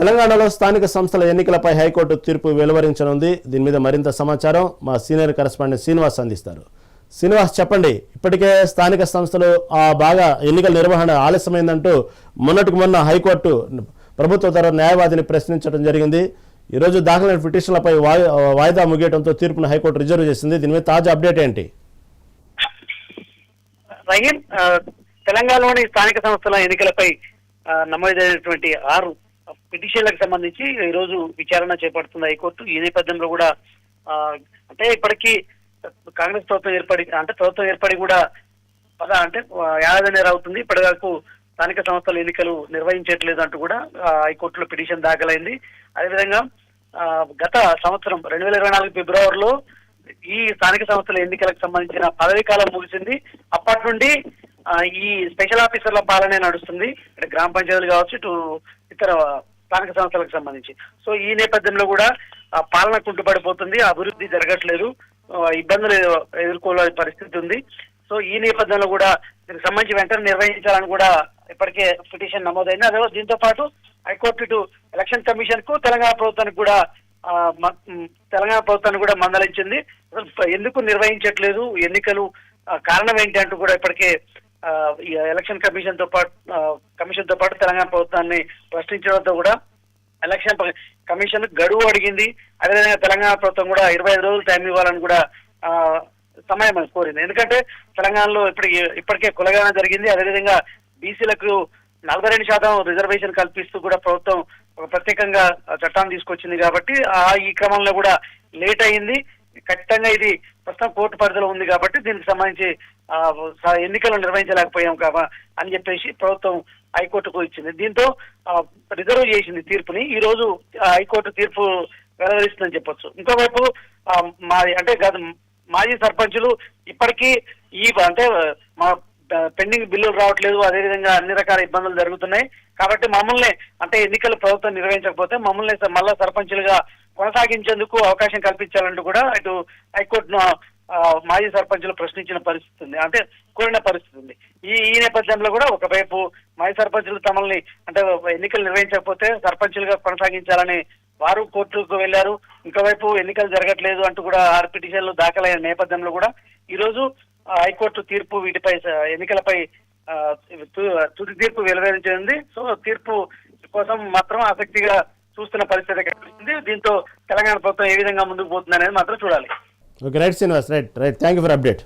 తెలంగాణలో స్థానిక సంస్థల ఎన్నికలపై హైకోర్టు తీర్పు వెలువరించనుంది. దీని మీద మరింత సమాచారం మా సీనియర్ కరెస్పాండెంట్ శ్రీనివాస్ అందిస్తారు. శ్రీనివాస్ చెప్పండి. ఇప్పటికే స్థానిక సంస్థలు ఆ, బాగా ఎన్నికల నిర్వహణ ఆలస్యమైందంటూ మొన్నటికి మొన్న హైకోర్టు ప్రభుత్వ తర న్యాయవాదిని ప్రశ్నించడం జరిగింది. ఈరోజు దాఖలైన పిటిషన్లపై వాయిదా ముగియడంతో తీర్పును హైకోర్టు రిజర్వ్ చేసింది. దీని మీద తాజా అప్డేట్ ఏంటి? తెలంగాణలోని స్థానిక సంస్థల ఎన్నికలపై నమోదైనటువంటి ఆరు పిటిషన్లకు సంబంధించి ఈ రోజు విచారణ చేపడుతుంది హైకోర్టు. ఈ నేపథ్యంలో కూడా అంటే ఇప్పటికీ కాంగ్రెస్ ప్రభుత్వం ఏర్పడి అంటే ప్రభుత్వం ఏర్పడి కూడా పద అంటే ఏడాది ఏడాదిన్నర అవుతుంది ఇప్పటి వరకు స్థానిక సంస్థల ఎన్నికలు నిర్వహించట్లేదు అంటూ కూడా హైకోర్టులో పిటిషన్ దాఖలైంది. అదేవిధంగా ఆ, గత సంవత్సరం రెండు వేల ఇరవై నాలుగు ఫిబ్రవరిలో ఈ స్థానిక సంస్థల ఎన్నికలకు సంబంధించిన పదవీ కాలం ముగిసింది. అప్పటి నుండి ఈ స్పెషల్ ఆఫీసర్ల పాలనే నడుస్తుంది. అంటే గ్రామ పంచాయతీలు కావచ్చు ఇటు ఇతర స్థానిక సంస్థలకు సంబంధించి. సో ఈ నేపథ్యంలో కూడా పాలన కుంటుపడిపోతుంది అభివృద్ధి జరగట్లేదు ఇబ్బందులు ఎదుర్కోవాల్సిన పరిస్థితి ఉంది. సో ఈ నేపథ్యంలో కూడా దీనికి సంబంధించి వెంటనే నిర్వహించాలని కూడా ఇప్పటికే పిటిషన్ నమోదైంది. అదే దీంతో పాటు హైకోర్టు ఇటు ఎలక్షన్ కమిషన్కు తెలంగాణ ప్రభుత్వానికి కూడా తెలంగాణ ప్రభుత్వాన్ని కూడా మందలించింది. అసలు ఎందుకు నిర్వహించట్లేదు? ఎన్నికలు కారణం ఏంటి అంటూ కూడా ఇప్పటికే ఎలక్షన్ కమిషన్తో పాటు కమిషన్తో పాటు తెలంగాణ ప్రభుత్వాన్ని ప్రశ్నించడంతో కూడా ఎలక్షన్ కమిషన్ గడువు అడిగింది. అదేవిధంగా తెలంగాణ ప్రభుత్వం కూడా ఇరవై ఐదు రోజులు టైం ఇవ్వాలని కూడా సమయం కోరింది. ఎందుకంటే తెలంగాణలో ఇప్పటికి ఇప్పటికే కులగాన జరిగింది. అదేవిధంగా బీసీలకు నలభై రెండు శాతం రిజర్వేషన్ కల్పిస్తూ కూడా ప్రభుత్వం ఒక ప్రత్యేకంగా చట్టాన్ని తీసుకొచ్చింది కాబట్టి ఆ ఈ క్రమంలో కూడా లేట్ అయింది. ఖచ్చితంగా ఇది ప్రస్తుతం కోర్టు పరిధిలో ఉంది కాబట్టి దీనికి సంబంధించి ఎన్నికలు నిర్వహించలేకపోయాం కాబా అని చెప్పేసి ప్రభుత్వం హైకోర్టుకు ఇచ్చింది. దీంతో రిజర్వ్ చేసింది తీర్పుని. ఈ రోజు హైకోర్టు తీర్పు వెల్లడిస్తుందని చెప్పొచ్చు. ఇంకోవైపు మా అంటే గత మాజీ సర్పంచులు ఇప్పటికీ ఈ అంటే మా పెండింగ్ బిల్లులు రావట్లేదు. అదేవిధంగా అన్ని రకాల ఇబ్బందులు జరుగుతున్నాయి. కాబట్టి మమ్మల్ని అంటే ఎన్నికలు ప్రభుత్వం నిర్వహించకపోతే మమ్మల్ని మళ్ళా సర్పంచులుగా కొనసాగించేందుకు అవకాశం కల్పించాలంటూ కూడా ఇటు హైకోర్టును మాజీ సర్పంచ్లు ప్రశ్నించిన పరిస్థితి ఉంది. అంటే కోరిన పరిస్థితి ఉంది. ఈ ఈ నేపథ్యంలో కూడా ఒకవైపు మాజీ సర్పంచ్లు తమల్ని అంటే ఎన్నికలు నిర్వహించకపోతే సర్పంచ్లుగా కొనసాగించాలని వారు కోర్టుకు వెళ్ళారు ఇంకోవైపు ఎన్నికలు జరగట్లేదు అంటూ కూడా ఆరు పిటిషన్లు దాఖలైన నేపథ్యంలో కూడా ఈ రోజు హైకోర్టు తీర్పు వీటిపై ఎన్నికలపై తు- తుది తీర్పు వెలువరించింది. సో తీర్పు కోసం మాత్రం ఆసక్తిగా చూస్తున్న పరిస్థితి కనిపిస్తుంది దీంతో తెలంగాణ ప్రభుత్వం ఏ విధంగా ముందుకు పోతుంది అనేది మాత్రం చూడాలి. Okay right Srinivas right right. Thank you for update